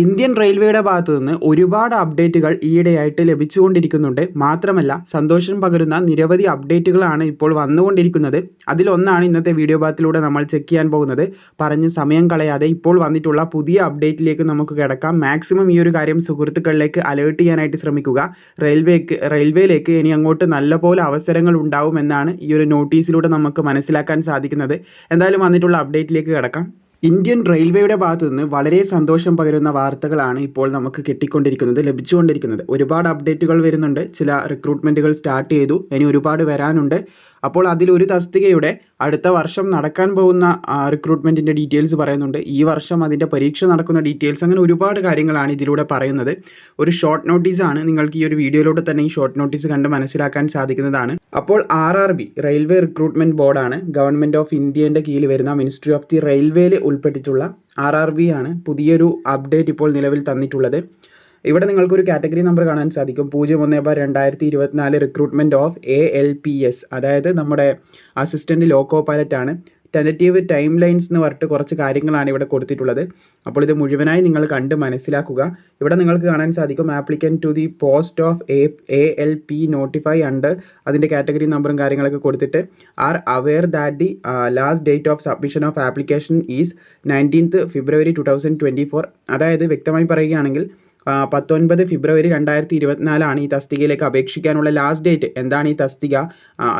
Indian റെയിൽവേയുടെ ഭാഗത്തു നിന്ന് ഒരുപാട് അപ്ഡേറ്റുകൾ ഈയിടെയായിട്ട് ലഭിച്ചുകൊണ്ടിരിക്കുന്നുണ്ട്. മാത്രമല്ല സന്തോഷം പകരുന്ന നിരവധി അപ്ഡേറ്റുകളാണ് ഇപ്പോൾ വന്നുകൊണ്ടിരിക്കുന്നത്. അതിലൊന്നാണ് ഇന്നത്തെ വീഡിയോ ഭാഗത്തിലൂടെ നമ്മൾ ചെക്ക് ചെയ്യാൻ പോകുന്നത്. പറഞ്ഞ് സമയം കളയാതെ ഇപ്പോൾ വന്നിട്ടുള്ള പുതിയ അപ്ഡേറ്റിലേക്ക് നമുക്ക് കിടക്കാം. മാക്സിമം ഈ ഒരു കാര്യം സുഹൃത്തുക്കളിലേക്ക് അലേർട്ട് ചെയ്യാനായിട്ട് ശ്രമിക്കുക. റെയിൽവേക്ക് റെയിൽവേയിലേക്ക് ഇനി അങ്ങോട്ട് നല്ലപോലെ അവസരങ്ങൾ ഉണ്ടാവുമെന്നാണ് ഈ ഒരു നോട്ടീസിലൂടെ നമുക്ക് മനസ്സിലാക്കാൻ സാധിക്കുന്നത്. എന്തായാലും വന്നിട്ടുള്ള അപ്ഡേറ്റിലേക്ക് കിടക്കാം. ഇന്ത്യൻ റെയിൽവേയുടെ ഭാഗത്തു നിന്ന് വളരെ സന്തോഷം പകരുന്ന വാർത്തകളാണ് ഇപ്പോൾ നമുക്ക് കിട്ടിക്കൊണ്ടിരിക്കുന്നത് ലഭിച്ചുകൊണ്ടിരിക്കുന്നത്. ഒരുപാട് അപ്ഡേറ്റുകൾ വരുന്നുണ്ട്. ചില റിക്രൂട്ട്മെന്റുകൾ സ്റ്റാർട്ട് ചെയ്തു. ഇനി ഒരുപാട് വരാനുണ്ട്. അപ്പോൾ അതിലൊരു തസ്തികയുടെ അടുത്ത വർഷം നടക്കാൻ പോകുന്ന റിക്രൂട്ട്മെന്റിന്റെ ഡീറ്റെയിൽസ് പറയുന്നുണ്ട്. ഈ വർഷം അതിന്റെ പരീക്ഷ നടക്കുന്ന ഡീറ്റെയിൽസ് അങ്ങനെ ഒരുപാട് കാര്യങ്ങളാണ് ഇതിലൂടെ പറയുന്നത്. ഒരു ഷോർട്ട് നോട്ടീസ് ആണ്. നിങ്ങൾക്ക് ഈ ഒരു വീഡിയോയിലൂടെ തന്നെ ഈ ഷോർട്ട് നോട്ടീസ് കണ്ട് മനസ്സിലാക്കാൻ സാധിക്കുന്നതാണ്. അപ്പോൾ R R B railway recruitment ബോർഡാണ് ഗവൺമെന്റ് ഓഫ് ഇന്ത്യന്റെ കീഴിൽ വരുന്ന മിനിസ്ട്രി ഓഫ് ദി റെയിൽവേയിൽ ഉൾപ്പെട്ടിട്ടുള്ള ആർ ആർ ബി ആണ് പുതിയൊരു അപ്ഡേറ്റ് ഇപ്പോൾ നിലവിൽ തന്നിട്ടുള്ളത്. ഇവിടെ നിങ്ങൾക്ക് ഒരു കാറ്റഗറി നമ്പർ കാണാൻ സാധിക്കും. പൂജ്യം ഒന്ന് ബാർ രണ്ടായിരത്തി ഇരുപത്തിനാല് recruitment of A L P S അതായത് നമ്മുടെ അസിസ്റ്റന്റ് ലോക്കോ പൈലറ്റ് ആണ്. ടെന്റേറ്റീവ് ടൈം ലൈൻസ് എന്ന് പറഞ്ഞിട്ട് കുറച്ച് കാര്യങ്ങളാണ് ഇവിടെ കൊടുത്തിട്ടുള്ളത്. അപ്പോൾ ഇത് മുഴുവനായി നിങ്ങൾ കണ്ട് മനസ്സിലാക്കുക. ഇവിടെ നിങ്ങൾക്ക് കാണാൻ സാധിക്കും applications to the post of A A L P notify under അതിന്റെ കാറ്റഗറി നമ്പറും കാര്യങ്ങളൊക്കെ കൊടുത്തിട്ട് are aware that the last date of submission of application is nineteenth February two thousand twenty four അതായത് വ്യക്തമായി പറയുകയാണെങ്കിൽ പത്തൊൻപത് ഫെബ്രുവരി രണ്ടായിരത്തി ഇരുപത്തിനാലാണ് ഈ തസ്തികയിലേക്ക് അപേക്ഷിക്കാനുള്ള ലാസ്റ്റ് ഡേറ്റ് എന്താണ് ഈ തസ്തിക?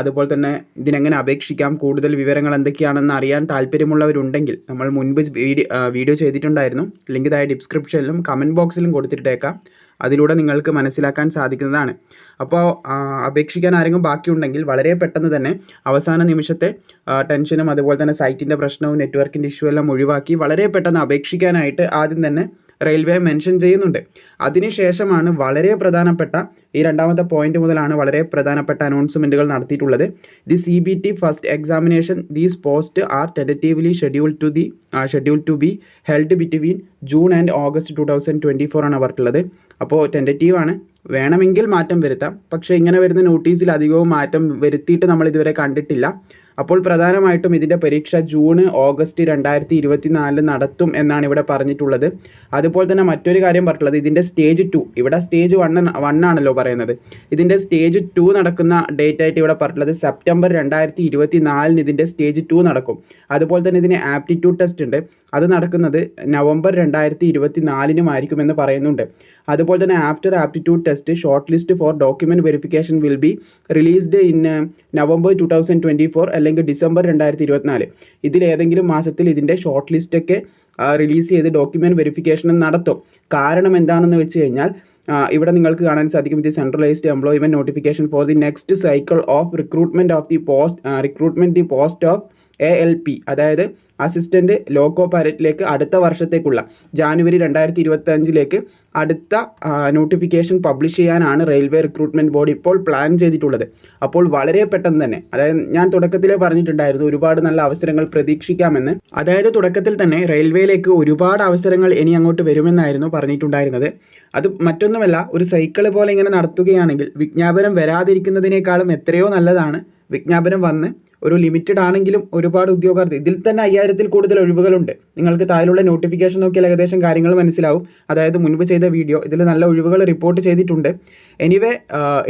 അതുപോലെ തന്നെ ഇതിനെങ്ങനെ അപേക്ഷിക്കാം? കൂടുതൽ വിവരങ്ങൾ എന്തൊക്കെയാണെന്ന് അറിയാൻ താല്പര്യമുള്ളവരുണ്ടെങ്കിൽ നമ്മൾ മുൻപ് വീഡിയോ ചെയ്തിട്ടുണ്ടായിരുന്നു. ലിങ്ക് താഴെ ഡിസ്ക്രിപ്ഷനിലും കമന്റ് ബോക്സിലും കൊടുത്തിട്ടേക്കാം. അതിലൂടെ നിങ്ങൾക്ക് മനസ്സിലാക്കാൻ സാധിക്കുന്നതാണ്. അപ്പോൾ അപേക്ഷിക്കാൻ ആരെങ്കിലും ബാക്കിയുണ്ടെങ്കിൽ വളരെ പെട്ടെന്ന് തന്നെ അവസാന നിമിഷത്തെ ടെൻഷനും അതുപോലെ തന്നെ സൈറ്റിന്റെ പ്രശ്നവും നെറ്റ്വർക്കിന്റെ ഇഷ്യൂ എല്ലാം ഒഴിവാക്കി വളരെ പെട്ടെന്ന് അപേക്ഷിക്കാനായിട്ട് ആദ്യം തന്നെ റെയിൽവേ മെൻഷൻ ചെയ്യുന്നുണ്ട്. അതിനുശേഷമാണ് വളരെ പ്രധാനപ്പെട്ട ഈ രണ്ടാമത്തെ പോയിന്റ് മുതലാണ് വളരെ പ്രധാനപ്പെട്ട അനൗൺസ്മെന്റുകൾ നടത്തിയിട്ടുള്ളത്. The C B T first examination these post are tentatively schedule to the schedule to be held between June and August two thousand twenty four ആണ് പറഞ്ഞിട്ടുള്ളത് അപ്പോൾ ടെന്റേറ്റീവ് ആണ്. വേണമെങ്കിൽ മാറ്റം വരുത്താം. പക്ഷേ ഇങ്ങനെ വരുന്ന നോട്ടീസിൽ അധികവും മാറ്റം വരുത്തിയിട്ട് നമ്മൾ ഇതുവരെ കണ്ടിട്ടില്ല. അപ്പോൾ പ്രധാനമായിട്ടും ഇതിന്റെ പരീക്ഷ ജൂൺ ഓഗസ്റ്റ് രണ്ടായിരത്തി ഇരുപത്തിനാലിൽ നടത്തും എന്നാണ് ഇവിടെ പറഞ്ഞിട്ടുള്ളത്. അതുപോലെ തന്നെ മറ്റൊരു കാര്യം പറഞ്ഞിട്ടുള്ളത് ഇതിന്റെ സ്റ്റേജ് ടു ഇവിടെ സ്റ്റേജ് വൺ വൺ ആണല്ലോ പറയുന്നത്. ഇതിന്റെ സ്റ്റേജ് ടു നടക്കുന്ന ഡേറ്റ് ആയിട്ട് ഇവിടെ പറഞ്ഞിട്ടുള്ളത് സെപ്റ്റംബർ രണ്ടായിരത്തി ഇരുപത്തിനാലിന് ഇതിന്റെ സ്റ്റേജ് ടു നടക്കും. അതുപോലെ തന്നെ ഇതിന് ആപ്റ്റിറ്റ്യൂഡ് ടെസ്റ്റ് ഉണ്ട്. അത് നടക്കുന്നത് നവംബർ രണ്ടായിരത്തി ഇരുപത്തി എന്ന് പറയുന്നുണ്ട്. അതുപോലെ തന്നെ after aptitude test short list for document verification will be released in November two thousand twenty four അല്ലെങ്കിൽ ഡിസംബർ രണ്ടായിരത്തി ഇരുപത്തിനാല് ഇതിൽ ഏതെങ്കിലും മാസത്തിൽ ഇതിന്റെ ഷോർട്ട് ലിസ്റ്റൊക്കെ റിലീസ് ചെയ്ത് ഡോക്യുമെന്റ് വെരിഫിക്കേഷൻ നടത്തും. കാരണം എന്താണെന്ന് വെച്ച് കഴിഞ്ഞാൽ ഇവിടെ നിങ്ങൾക്ക് കാണാൻ സാധിക്കും ഇത് centralised employment notification for the next cycle of recruitment of the post recruitment the post of A L P അതായത് അസിസ്റ്റന്റ് ലോക്കോ പൈലറ്റിലേക്ക് അടുത്ത വർഷത്തേക്കുള്ള ജാനുവരി രണ്ടായിരത്തി ഇരുപത്തി അഞ്ചിലേക്ക് അടുത്ത നോട്ടിഫിക്കേഷൻ പബ്ലിഷ് ചെയ്യാനാണ് റെയിൽവേ റിക്രൂട്ട്മെന്റ് ബോർഡ് ഇപ്പോൾ പ്ലാൻ ചെയ്തിട്ടുള്ളത്. അപ്പോൾ വളരെ പെട്ടെന്ന് തന്നെ അതായത് ഞാൻ തുടക്കത്തിലേ പറഞ്ഞിട്ടുണ്ടായിരുന്നു ഒരുപാട് നല്ല അവസരങ്ങൾ പ്രതീക്ഷിക്കാമെന്ന്. അതായത് തുടക്കത്തിൽ തന്നെ റെയിൽവേയിലേക്ക് ഒരുപാട് അവസരങ്ങൾ ഇനി അങ്ങോട്ട് വരുമെന്നായിരുന്നു പറഞ്ഞിട്ടുണ്ടായിരുന്നത്. അത് മറ്റൊന്നുമല്ല ഒരു സൈക്കിൾ പോലെ ഇങ്ങനെ നടത്തുകയാണെങ്കിൽ വിജ്ഞാപനം വരാതിരിക്കുന്നതിനേക്കാളും എത്രയോ നല്ലതാണ് വിജ്ഞാപനം വന്ന് ഒരു ലിമിറ്റഡ് ആണെങ്കിലും ഒരുപാട് ഉദ്യോഗാർത്ഥി ഇതിൽ തന്നെ അയ്യായിരത്തിൽ കൂടുതൽ ഒഴിവുകളുണ്ട്. നിങ്ങൾക്ക് താഴെയുള്ള നോട്ടിഫിക്കേഷൻ നോക്കിയാൽ ഏകദേശം കാര്യങ്ങൾ മനസ്സിലാവും. അതായത് മുൻപ് ചെയ്ത വീഡിയോ ഇതിൽ നല്ല ഒഴിവുകൾ റിപ്പോർട്ട് ചെയ്തിട്ടുണ്ട്. എനിവേ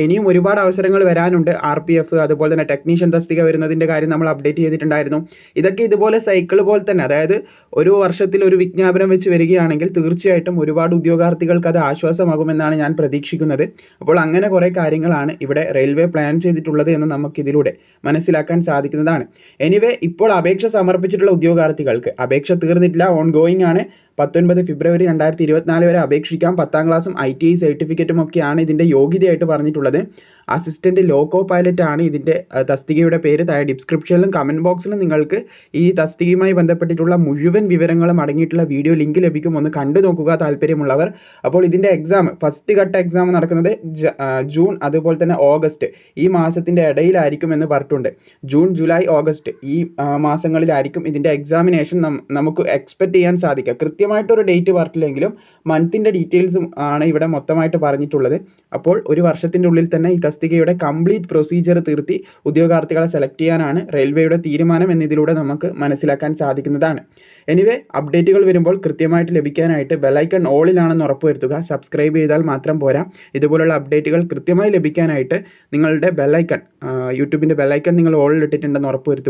ഇനിയും ഒരുപാട് അവസരങ്ങൾ വരാനുണ്ട്. ആർ പി എഫ് അതുപോലെ തന്നെ ടെക്നീഷ്യൻ തസ്തിക വരുന്നതിന്റെ കാര്യം നമ്മൾ അപ്ഡേറ്റ് ചെയ്തിട്ടുണ്ടായിരുന്നു. ഇതൊക്കെ ഇതുപോലെ സൈക്കിൾ പോലെ തന്നെ അതായത് ഒരു വർഷത്തിൽ ഒരു വിജ്ഞാപനം വെച്ച് വരികയാണെങ്കിൽ തീർച്ചയായിട്ടും ഒരുപാട് ഉദ്യോഗാർത്ഥികൾക്ക് അത് ആശ്വാസമാകുമെന്നാണ് ഞാൻ പ്രതീക്ഷിക്കുന്നത്. അപ്പോൾ അങ്ങനെ കുറേ കാര്യങ്ങളാണ് ഇവിടെ റെയിൽവേ പ്ലാൻ ചെയ്തിട്ടുള്ളത് എന്ന് നമുക്ക് ഇതിലൂടെ മനസ്സിലാക്കാൻ സാധിക്കുന്നതാണ്. എനിവേ ഇപ്പോൾ അപേക്ഷ സമർപ്പിച്ചിട്ടുള്ള ഉദ്യോഗാർത്ഥികൾക്ക് അപേക്ഷ തീർന്നിട്ടില്ല ഓൺ ഗോയിങ് ആണ്. പത്തൊൻപത് ഫെബ്രുവരി രണ്ടായിരത്തി ഇരുപത്തിനാല് വരെ അപേക്ഷിക്കാം. പത്താം ക്ലാസ്സും ഐ ടി ഐ സർട്ടിഫിക്കറ്റും ഒക്കെയാണ് ഇതിന്റെ യോഗ്യതയായിട്ട് പറഞ്ഞിട്ടുള്ളത്. അസിസ്റ്റന്റ് ലോക്കോ പൈലറ്റ് ആണ് ഇതിന്റെ തസ്തികയുടെ പേര്. താഴെ ഡിസ്ക്രിപ്ഷനിലും കമന്റ് ബോക്സിലും നിങ്ങൾക്ക് ഈ തസ്തികയുമായി ബന്ധപ്പെട്ടിട്ടുള്ള മുഴുവൻ വിവരങ്ങളും അടങ്ങിയിട്ടുള്ള വീഡിയോ ലിങ്ക് ലഭിക്കും. ഒന്ന് കണ്ടു നോക്കുക താല്പര്യമുള്ളവർ. അപ്പോൾ ഇതിന്റെ എക്സാം ഫസ്റ്റ് ഘട്ട എക്സാം നടക്കുന്നത് ജൂൺ അതുപോലെ തന്നെ ഓഗസ്റ്റ്. ഈ മാസത്തിന്റെ ഇടയിലായിരിക്കും എന്ന് പറഞ്ഞിട്ടുണ്ട്. ജൂൺ ജൂലൈ ഓഗസ്റ്റ് ഈ മാസങ്ങളിലായിരിക്കും ഇതിന്റെ എക്സാമിനേഷൻ നമുക്ക് എക്സ്പെക്ട് ചെയ്യാൻ സാധിക്കുക. കൃത്യമായിട്ടൊരു ഡേറ്റ് പറഞ്ഞില്ലെങ്കിലും മന്തിന്റെ ഡീറ്റെയിൽസും ആണ് ഇവിടെ മൊത്തമായിട്ട് പറഞ്ഞിട്ടുള്ളത്. അപ്പോൾ ഒരു വർഷത്തിന്റെ ഉള്ളിൽ തന്നെ ഈ തസ്തികയുടെ കംപ്ലീറ്റ് പ്രൊസീജിയർ തീർത്തി ഉദ്യോഗാർത്ഥികളെ സെലക്ട് ചെയ്യാനാണ് റെയിൽവേയുടെ തീരുമാനം എന്നതിലൂടെ നമുക്ക് മനസ്സിലാക്കാൻ സാധിക്കുന്നതാണ്. എനിവേ അപ്ഡേറ്റുകൾ വരുമ്പോൾ കൃത്യമായിട്ട് ലഭിക്കാനായിട്ട് ബെലൈക്കൺ ഓളിലാണെന്ന് ഉറപ്പുവരുത്തുക. സബ്സ്ക്രൈബ് ചെയ്താൽ മാത്രം പോരാ. ഇതുപോലുള്ള അപ്ഡേറ്റുകൾ കൃത്യമായി ലഭിക്കാനായിട്ട് നിങ്ങളുടെ ബെലൈക്കൺ യൂട്യൂബിന്റെ ബെലൈക്കൺ നിങ്ങൾ ഓളിൽ ഇട്ടിട്ടുണ്ടെന്ന് ഉറപ്പുവരുത്തുക